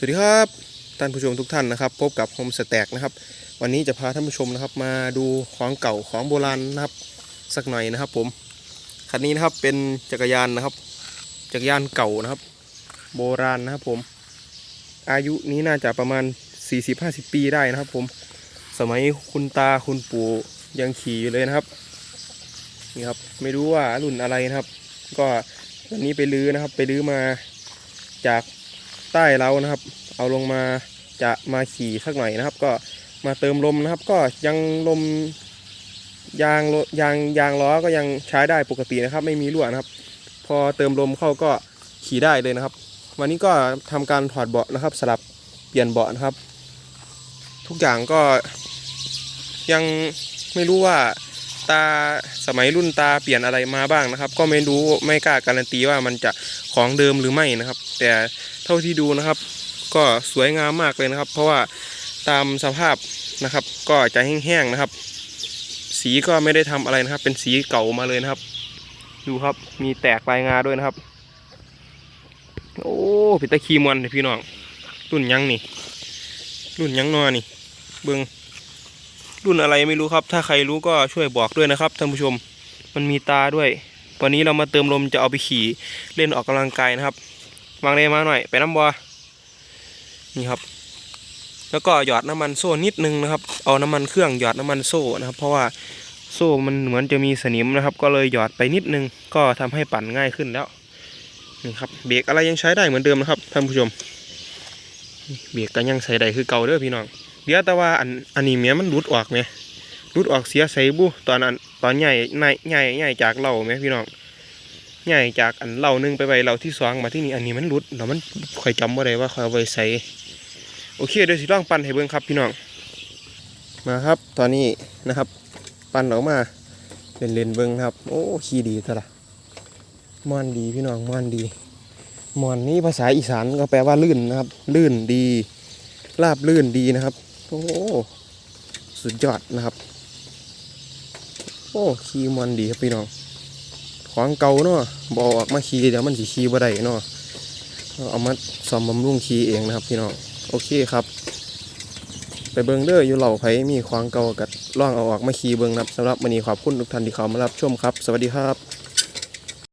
สวัสดีครับ ท่านผู้ชมทุกท่านนะครับ พบกับโฮมสแต็กนะครับ วันนี้จะพาท่านผู้ชมนะครับ มาดูของเก่าของโบราณนะครับ สักหน่อยนะครับ ผมคันนี้นะครับเป็นจักรยานนะครับ จักรยานเก่านะครับ โบราณนะครับ ผม อายุนี้น่าจะประมาณ 40-50 ปีได้นะครับ ผม สมัยคุณตาคุณปู่ยังขี่อยู่เลยนะครับนี่ครับไม่รู้ว่ารุ่นอะไรนะครับ ก็วันนี้ไปลื้อนะครับ ไปลื้อมาจาก ใต้เรานะครับ เอาลงมาจะมาขี่สักหน่อยนะครับ ก็มาเติมลมนะครับ ก็ยังลมยางยางยางล้อก็ยังใช้ได้ปกตินะครับ ไม่มีรั่วนะครับ พอเติมลมเข้าก็ขี่ได้เลยนะครับ วันนี้ก็ทำการถอดเบาะนะครับ สลับเปลี่ยนเบาะนะครับ ทุกอย่างก็ยังไม่รู้ว่า ตาสมัยรุ่นตาเปลี่ยนอะไรมาบ้างนะครับ ก็ไม่รู้ไม่กล้าการันตีว่ามันจะของเดิมหรือไม่นะครับ แต่เท่าที่ดูนะครับ ก็สวยงามมากเลยนะครับ เพราะว่าตามสภาพนะครับ ก็จะแห้งๆนะครับ สีก็ไม่ได้ทำอะไรนะครับ เป็นสีเก่ามาเลยนะครับ ดูครับมีแตกลายงาด้วยนะครับ โอ้พิตาคีมวันพี่น้องรุ่นยังนี่ รุ่นยังนอนี่ เบิง รุ่นอะไรไม่รู้ครับ ถ้าใครรู้ก็ช่วยบอกด้วยนะครับท่านผู้ชมมันมีตาด้วยวันนี้เรามาเติมลมจะเอาไปขี่เล่นออกกำลังกายนะครับวางเลยมาหน่อย ไปน้ำบัวนี่ครับ แล้วก็หยอดน้ำมันโซ่นิดนึงนะครับ เอาน้ำมันเครื่องหยอดน้ำมันโซ่นะครับ เพราะว่าโซ่มันเหมือนจะมีสนิมนะครับ ก็เลยหยอดไปนิดนึง ก็ทำให้ปั่นง่ายขึ้นแล้วนี่ครับเบรกอะไรยังใช้ได้เหมือนเดิมนะครับท่านผู้ชมเบรกก็ยังใช้ได้คือเก่าเด้อพี่น้อง เดียวแต่ว่าอันอันนี้เมียมันรุดออกไหมรุดออกเสียใส่บุตอนนั้นตอนใหญ่ใหญ่ใหญ่ใหญ่จากเราไหมพี่น้องใหญ่จากอันเหล่าหนึงไปไว้เหล่าที่สองมาที่นี่อันนี้มันหลุดแล้วมันข่อยจำว่าได้ว่าข่อยเอาไว้ใส่โอเคเดี๋ยวสิลองปั่นให้เบิ่งครับพี่น้องมาครับตอนนี้นะครับ ปั่นออกมาเล่นเล่นเบิ่งครับ โอ้ขี่ดีตละมอนดีพี่น้องมอนดีมอนนี่ภาษาอีสานก็แปลว่าลื่นนะครับ ลื่นดี ราบลื่นดีนะครับ โอ้สุดยอดนะครับ โอ้ขี่ม่อนดีครับพี่น้องของเก่าเนาะบออกมาขี่เดี๋ยวมันสิขี่บ่ได้เนาะเอามาซ่อมบำรุงขี่เองนะครับ พี่น้องโอเคครับ ไปเบิงเด้ออยู่เหล่าไผมีของเก่ากัดล่องเอาออกมาขี่เบิงนะครับสำหรับวันนี้ขอบคุณทุกท่านที่เข้ามารับชมครับ สวัสดีครับ